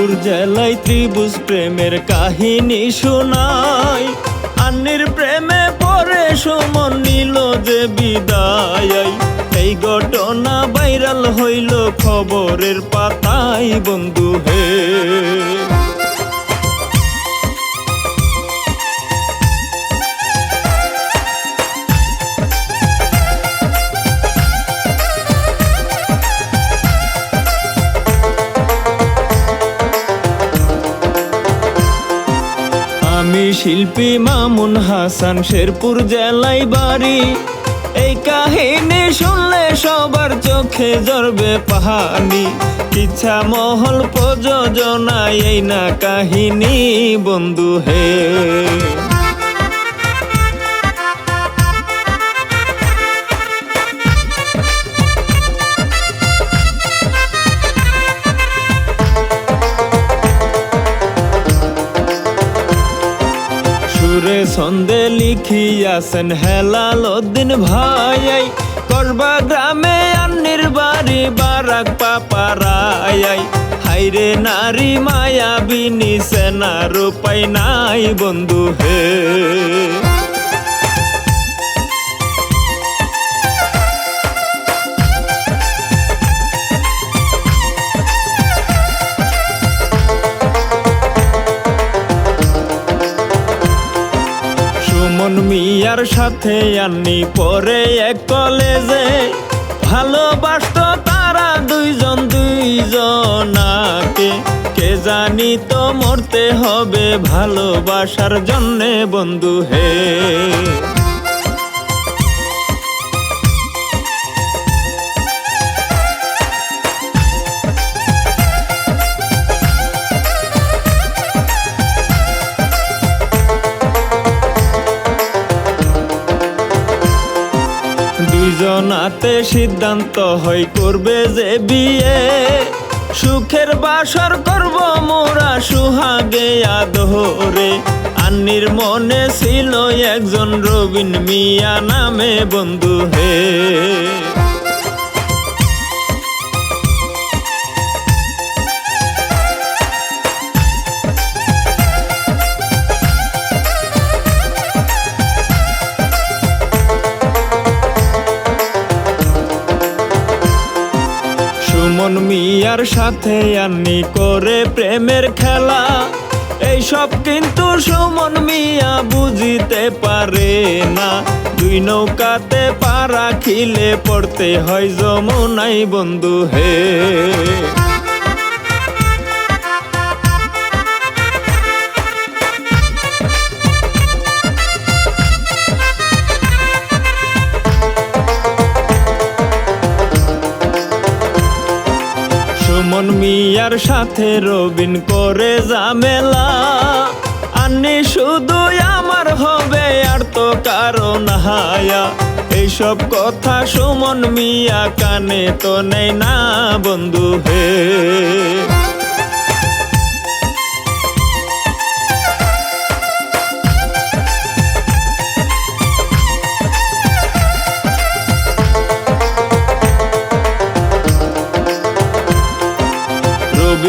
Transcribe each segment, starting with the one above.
শেরপুর জেলায় ত্রিভুজ প্রেমের কাহিনী শোনাই। আন্নির প্রেমে পরে সুমন নিল যে বিদায়। এই ঘটনা ভাইরাল হইল খবরের পাতায়, বন্ধু। হাসান শেরপুর জেলায় বাড়ি। এই কাহিনী শুনলে সবার চোখে জড়বে পাহানি ইচ্ছা মহল প্রযোজনায় এই না কাহিনী, বন্ধু হে। সুরে ছন্দে লিখিয়াছেন হেলাল উদ্দিন ভাই। করবা গ্রামে আন্নির বাড়ি বারাক পাপারাই হাইরে নারী মায়া বিনি সেনার উপায় নাই বন্ধু হে। সাথে আননি পরে এক কলেজে। ভালোবাসত তারা দুইজন দুইজনাকে। কে জানি তো মরতে হবে ভালোবাসার জন্যে বন্ধু হে। দুইজনাতে সিদ্ধান্ত হয়, করবে যে বিয়ে। সুখের বাসর করব মোরা সুহাগে আদরে আন্নির মনে ছিল একজন রবিন মিয়া নামে বন্ধু হে। মিয়ার সাথে আন্নি করে প্রেমের খেলা। এইসব কিন্তু সুমন মিয়া বুঝিতে পারে না। দুই নৌকাতে পা রাখিলে পড়তে হয় যমুনাই বন্ধু হে। সাথে রবিন করে জামেলা আন্নি শুধু আমার হবে আর তো কারও নাহায়া এইসব কথা সুমন মিয়া কানে তো নেই না বন্ধু হে।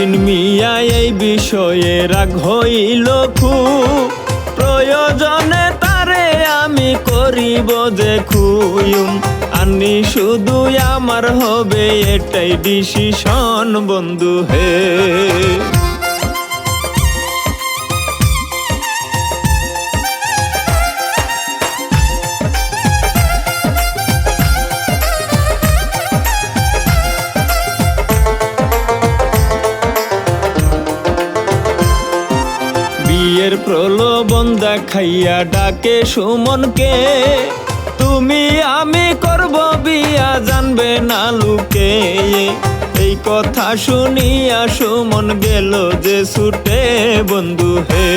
রবিন মিয়া, এই বিষয়ে রাগ হইল খু প্রয়োজনে তারে আমি করিব যে খুয়ুম আনি শুধু আমার হবে এটাই ডিসিশন বন্ধু হে। দেখাইয়া ডাকে সুমনকে, তুমি আমি করব বিয়া, জানবে না লুকে? এই কথা শুনিয়া সুমন গেল যে ছুটে, বন্ধু হে।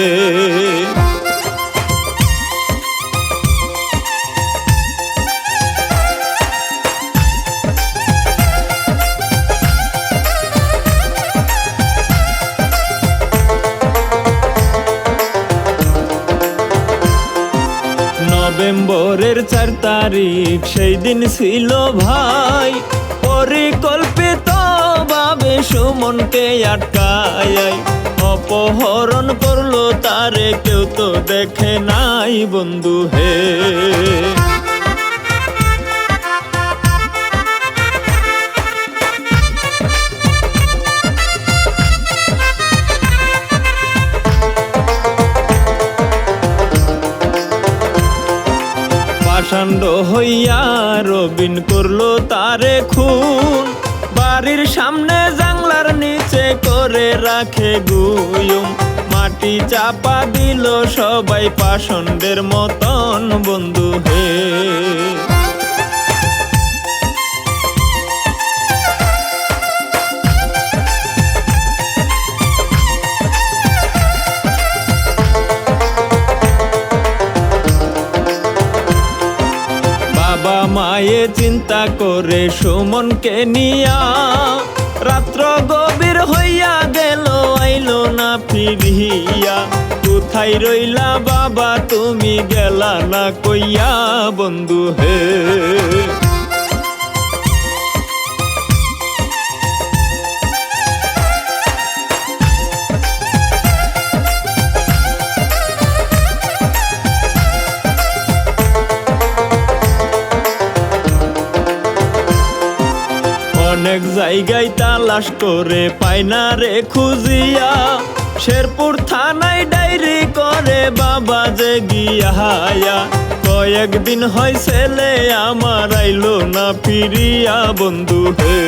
নভেম্বরের চার তারিখ, সেই দিন ছিল ভাই। পরিকল্পিত ভাবে সুমনকে আটকাই অপহরণ করল তারে, কেউ তো দেখে নাই বন্ধু হে। পাষাণ্ড হইয়া রবিন করল তারে খুন। বাড়ির সামনে জাংলার নিচে করে রাখে গুয়ুম। মাটি চাপা দিল সবাই পাষণ্ডের মতন বন্ধু হে। বাবা মায়ে চিন্তা করে সুমনকে নিয়া রাত্র গভীর হইয়া গেল, আইল না ফিরিয়া। কোথায় রইলা বাবা, তুমি গেলা না কইয়া বন্ধু হে। অনেক জায়গায় তালাশ করে পাই না রে খুঁজিয়া। শেরপুর থানায় ডায়েরি করে বাবা যে গিয়া কয়েকদিন হয় ছেলে আমার আইলো না ফিরিয়া, বন্ধু হে।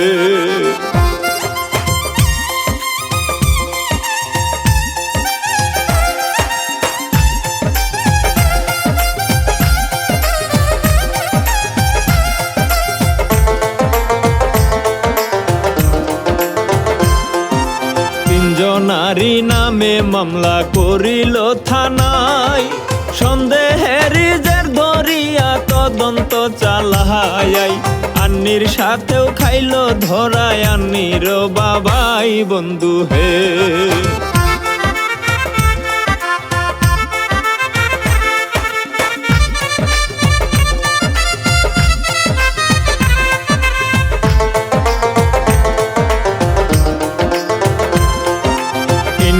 মামলা করিল থানায়। সন্দেহের জের ধরিয়া তদন্ত চালাহাই আন্নির সাথেও খাইল ধরায় আন্নির বাবাই। বন্ধু হে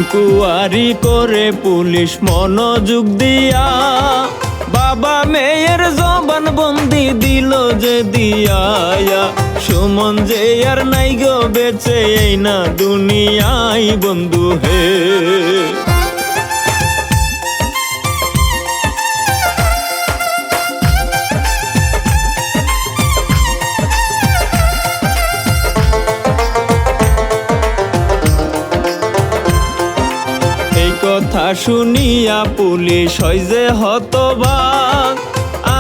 ইনকুয়ারি করে পুলিশ মনোযোগ দিয়া। বাবা মেয়ের জবান বন্দি দিল যে দিয়া সুমন যে আর নাই গো বেঁচে, এই না দুনিয়াই বন্ধু হে। কথা শুনিয়া পুলিশ হয় যে হতবাক।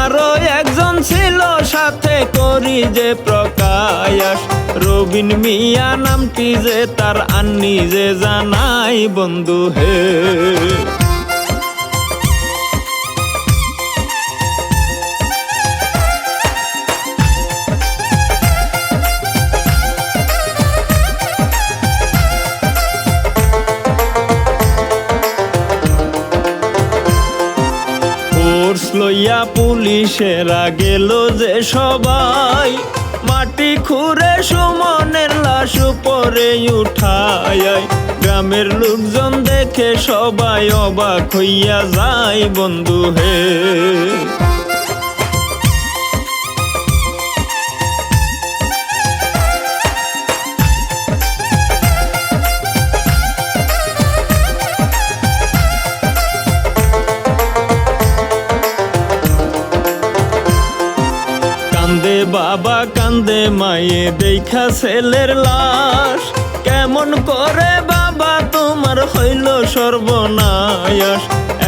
আরও একজন ছিল সাথে করি যে প্রকাশ। রবিন মিয়া নামটি যে তার আন্নি যে জানাই, বন্ধু হে। ফোর্স লইয়া পুলিশেরা গেল যে সবাই। মাটি খুঁড়ে সুমনের লাশ উপরে উঠায় গ্রামের লোকজন দেখে সবাই অবাক হইয়া যায়, বন্ধু হে। কান্দে মায়ে, দেখা ছেলের লাশ। কেমন করে বাবা, তোমার হইল সর্বনাশ।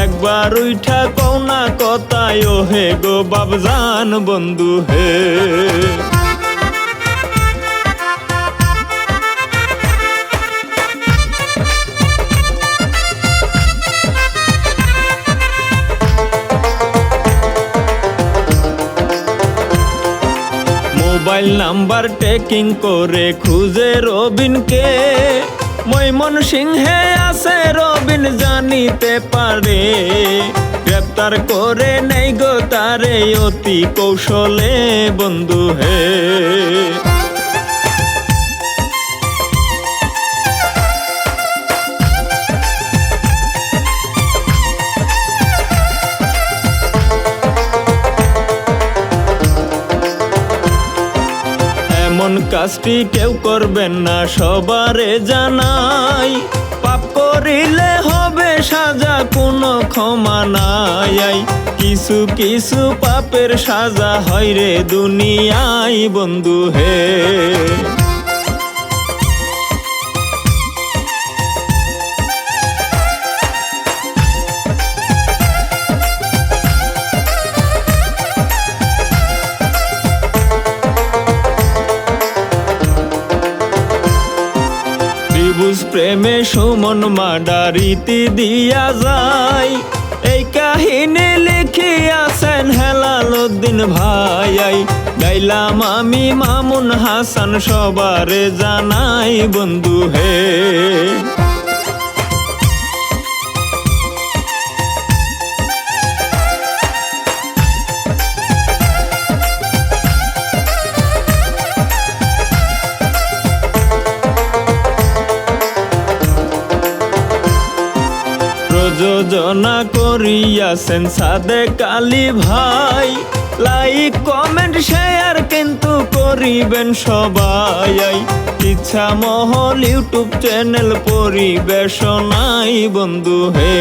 একবার উঠা কৌনা কথায় ও হে গো বাবজান বন্ধু হে। মোবাইল নাম্বার টেকিং করে খুঁজে রবিনকে। মৈমন সিংহে আছে, রবিন জানিতে পারে। গ্রেপ্তার করে নেই গো তারে অতি কৌশলে বন্ধু হে। কাজটি কেউ করবেন না, সবারে জানাই। পাপ করিলে হবে সাজা, কোনো ক্ষমা নাই। কিছু কিছু পাপের সাজা হয় রে দুনিয়ায় বন্ধু হে। সুমন মাডারিতি দিয়া যায়। এই কাহিনী লিখিয়াছেন হেলাল উদ্দিন ভাই। গাইলাম আমি মামুন হাসান, সবারে জানাই বন্ধু হে। প্রযোজনা করিয়াছেন সাদে কালি ভাই। লাইক কমেন্ট শেয়ার কিন্তু করিবেন সবাই। ইচ্ছা মহল ইউটিউব চ্যানেল পরিবেশনাই বন্ধু হে।